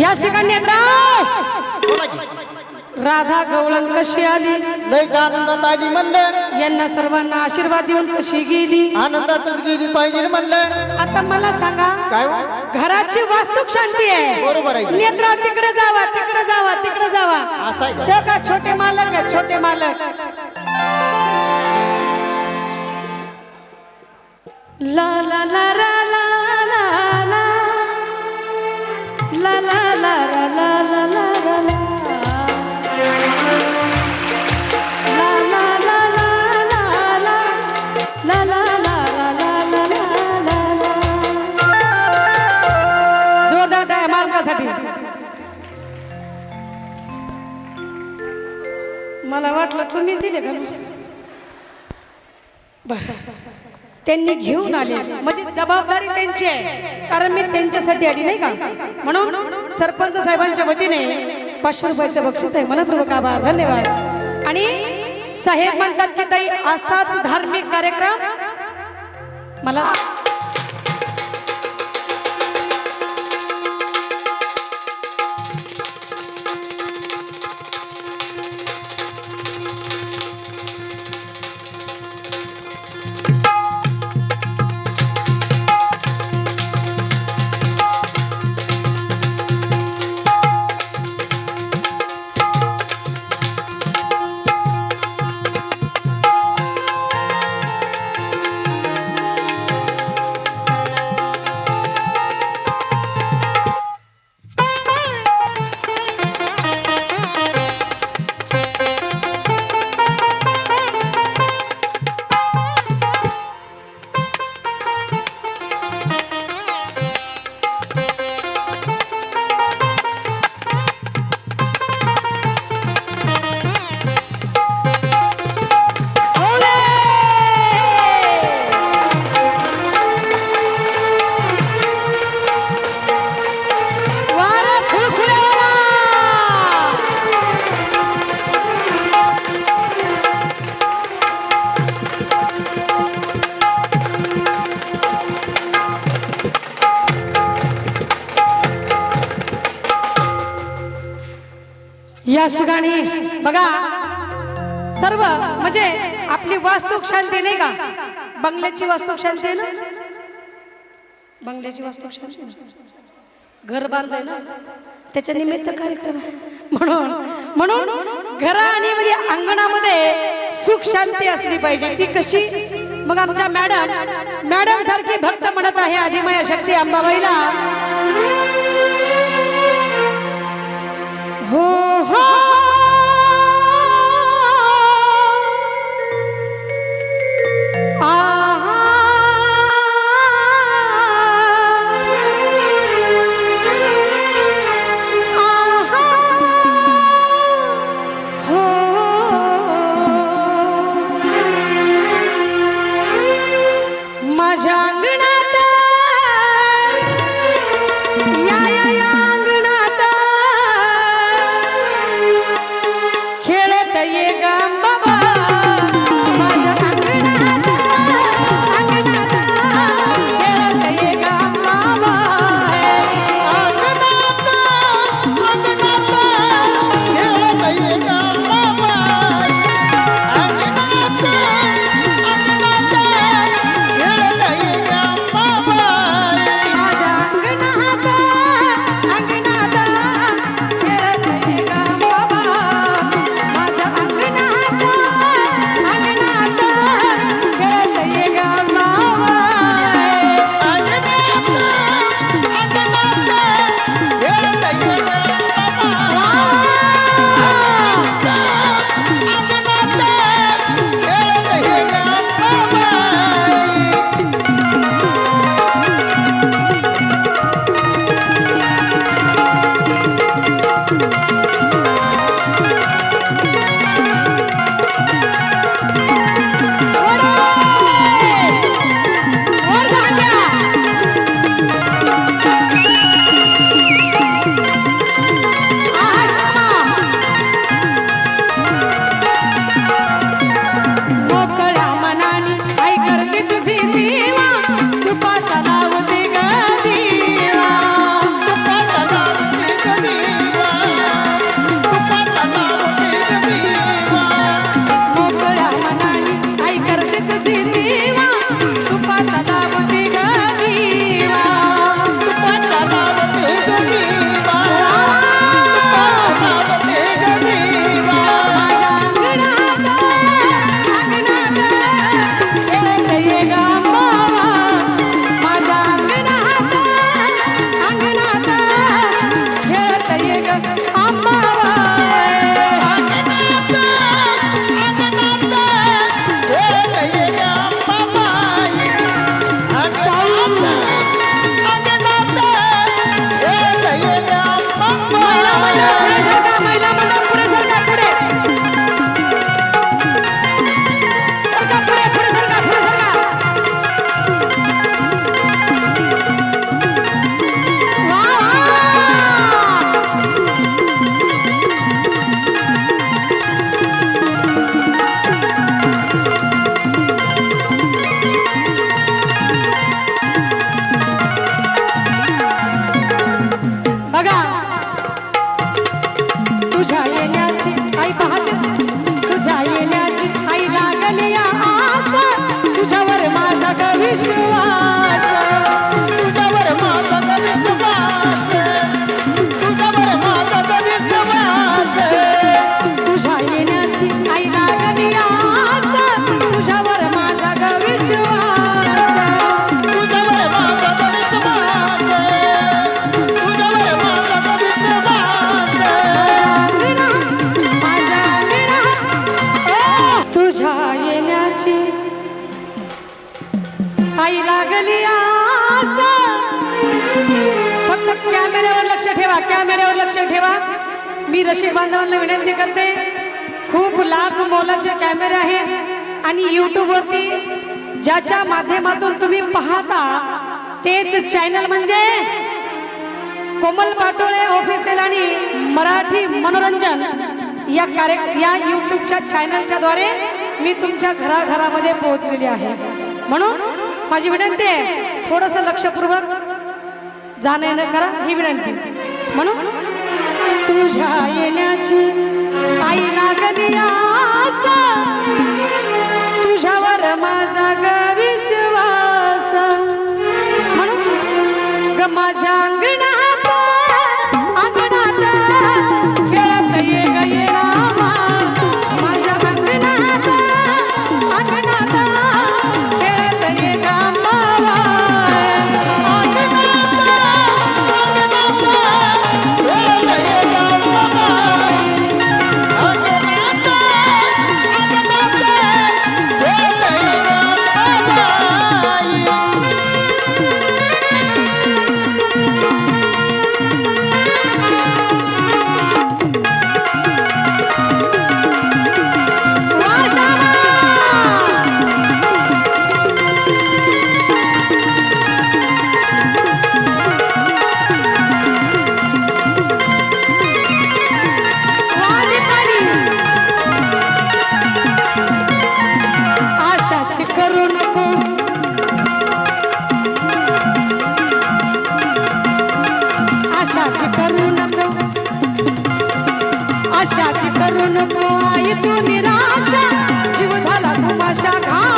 या ठिकाणी. राधा गवळण कशी आली? लयच आनंदात आली म्हणलं. यांना सर्वांना आशीर्वाद देऊन कशी गेली? आनंदातच गेली पाहिजे म्हणलं. आता मला सांगा काय हो? घराची वास्तुक शांती आहे. बरोबर आहे. नेत्रा तिकडे जावा तिकडे जावा तिकडे जावा. असं आहे का? ते का छोटे मालक आहे छोटे मालक. ला ला ला रा मला वाटलं तुम्ही दिले का बर त्यांनी घेऊन आले. म्हणजे जबाबदारी त्यांची आहे. कारण मी त्यांच्यासाठी आली नाही का? म्हणून सरपंच साहेबांच्या वतीने पाचशे रुपयाचं बक्षीस आहे. मनपूर्वक आभार. धन्यवाद. आणि साहेब म्हणतात की ताई असाच धार्मिक कार्यक्रम मला या ठिकाणी बघा सर्व म्हणजे आपली वास्तुक शांती नाही का? बंगल्याची वास्तुक शांती आहे ना? बंगल्याची वास्तुक शांती घर बांधलंय ना? त्याच्या निमित्त कार्यक्रम आहे. म्हणून म्हणून घरा आणि म्हणजे अंगणामध्ये सुख शांती असली पाहिजे. ती कशी? मग आमच्या मॅडम मॅडम सारखी भक्त म्हणत आहे आदिमया शक्ती अंबाबाईला. हो. Ah मी रसिक बांधवांना विनंती करते खूप लाख मोलाचे कॅमेरे आहेत आणि यूट्यूबवरती ज्याच्या माध्यमातून तुम्ही पाहता तेच चॅनल म्हणजे कोमल पाटोळे ऑफिसियल आणि मराठी मनोरंजन या कार्य या यूट्यूबच्या चॅनलच्या द्वारे मी तुमच्या घराघरामध्ये पोहोचलेली आहे. म्हणून माझी विनंती आहे थोडंसं लक्षपूर्वक जाणं येणं करा ही विनंती. म्हणून तुझ्या येण्याची आई लागली आसा. तुझ्यावर माझा ग विश्वास म्हणून ग माझ्या अंगणा नको आई तू निराशा. जीव झाला कुमाशा घा